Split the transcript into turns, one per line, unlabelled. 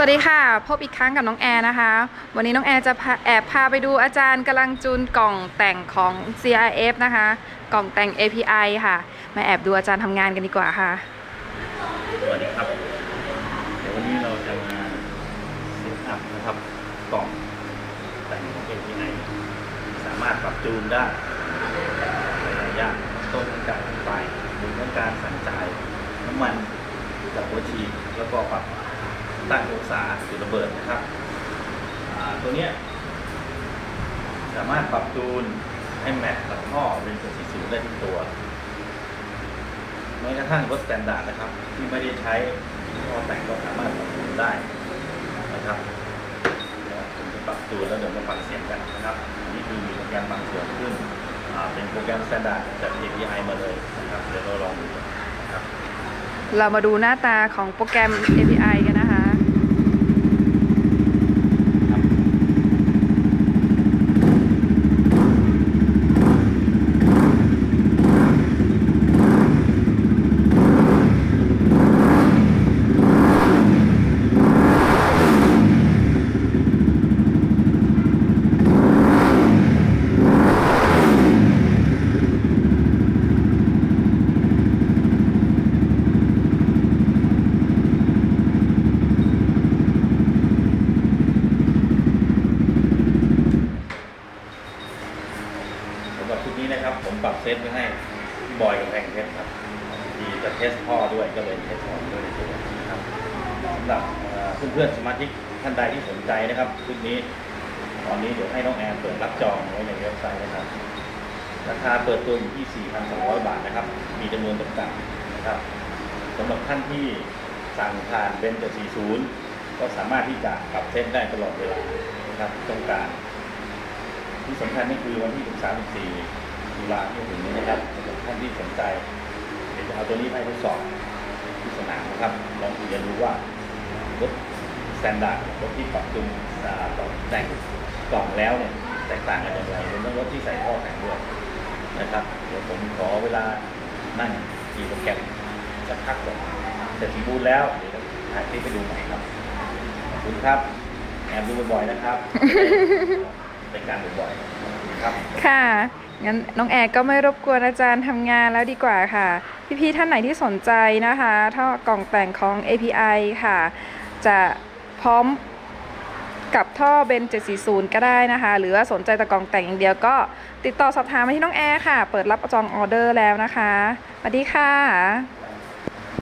วัสดีค่ะ พบอีกครั้งกับน้องแอร์นะคะ วันนี้น้องแอร์จะแอบพาไปดูอาจารย์กำลังจูนกล่องแต่งของ CRF นะคะ กล่องแต่ง API ค่ะ มาแอบดูอาจารย์ทำงานกันดีกว่าค่ะ
สวัสดีครับ เดี๋ยววันนี้เราจะมาเซตอัพนะครับกล่องแต่งของ API สามารถปรับจูนได้หลายอย่างต้นทั้งการไฟหรือทั้งการสั่งจ่ายน้ำมันจากหัวฉีดแล้วก็ปรับ ตั้งองศาจุดระเบิดนะครับตัวนี้สามารถปรับจูนให้แมทกับท่อเป็นตัวสีสูงได้ทุกตัวแม้กระทั่งรถสแตนดาร์ดนะครับ ที่ไม่ได้ใช้ท่อแต่งก็สามารถปรับจูนได้นะครับผมจะปรับจูนแล้วเดี๋ยวมาฟังเสียงกันนะครับนนี้คือมีโปรแกรมบางส่วนขึ้นเป็นโปรแกรมสแตนดาร์ดจาก API มาเลยนะครับเดี๋ยวเราลองดูนะครับ
เรามาดูหน้าตาของโปรแกรม API กันนะคะ
สำหรับชุดนี้นะครับ ผม ปรับเซตไว้ให้บอยกับแพงเพชรครับทีจะเทสท่อด้วยก็เลยเทสท่อด้วยในตัวนะครับสำหรับเอ่อเพื่อนๆสมาชิกท่านใดที่สนใจนะครับชุดนี้ ตอนนี้เดี๋ยวให้น้องแอนเปิดรับจองไว้ในเว็บไซต์นะครับ ราคาเปิดตัวอยู่ที่ 4,200 บาทนะครับ มีจำนวนจำกัดนะครับสำหรับท่านที่สั่งผ่านเบนจะ40 ก็สามารถที่จะปรับเซตได้ตลอดเวลานะครับต้องการ ที่สำคัญก็คือวันที่ 13 14 ตุลาที่จะถึงนี้นะครับสำหรับท่านที่สนใจเดี๋ยวจะเอาตัวนี้ไปทดสอบที่สนามนะครับลองเรียนรู้ว่ารถสแตนดาร์ดรถที่ปรับปรุงอ่าต่อแต่งกล่องแล้วเนี่ยแตกต่างกันอย่างไรรวมทั้งรถที่ใส่ท่อแต่งด้วยนะครับ เดี๋ยวผมขอเวลานั่งขี่โปรแกรมสักพักก่อนเสร็จสมบูรณ์แล้วเดี๋ยวถ่ายคลิปไปดูใหม่ครับขอบคุณครับแอบดูบ่อยๆนะครับเป็นการบ่อยๆครับ
ค่ะ งั้นน้องแอร์ก็ไม่รบกวนอาจารย์ทำงานแล้วดีกว่าค่ะ พี่ๆท่านไหนที่สนใจนะคะท่อกล่องแต่งของ API ค่ะ จะพร้อมกับท่อเบน 740 ก็ได้นะคะ หรือว่าสนใจแต่กล่องแต่งอย่างเดียวก็ติดต่อสอบถามมาที่น้องแอร์ค่ะ เปิดรับจองออเดอร์แล้วนะคะสวัสดีค่ะ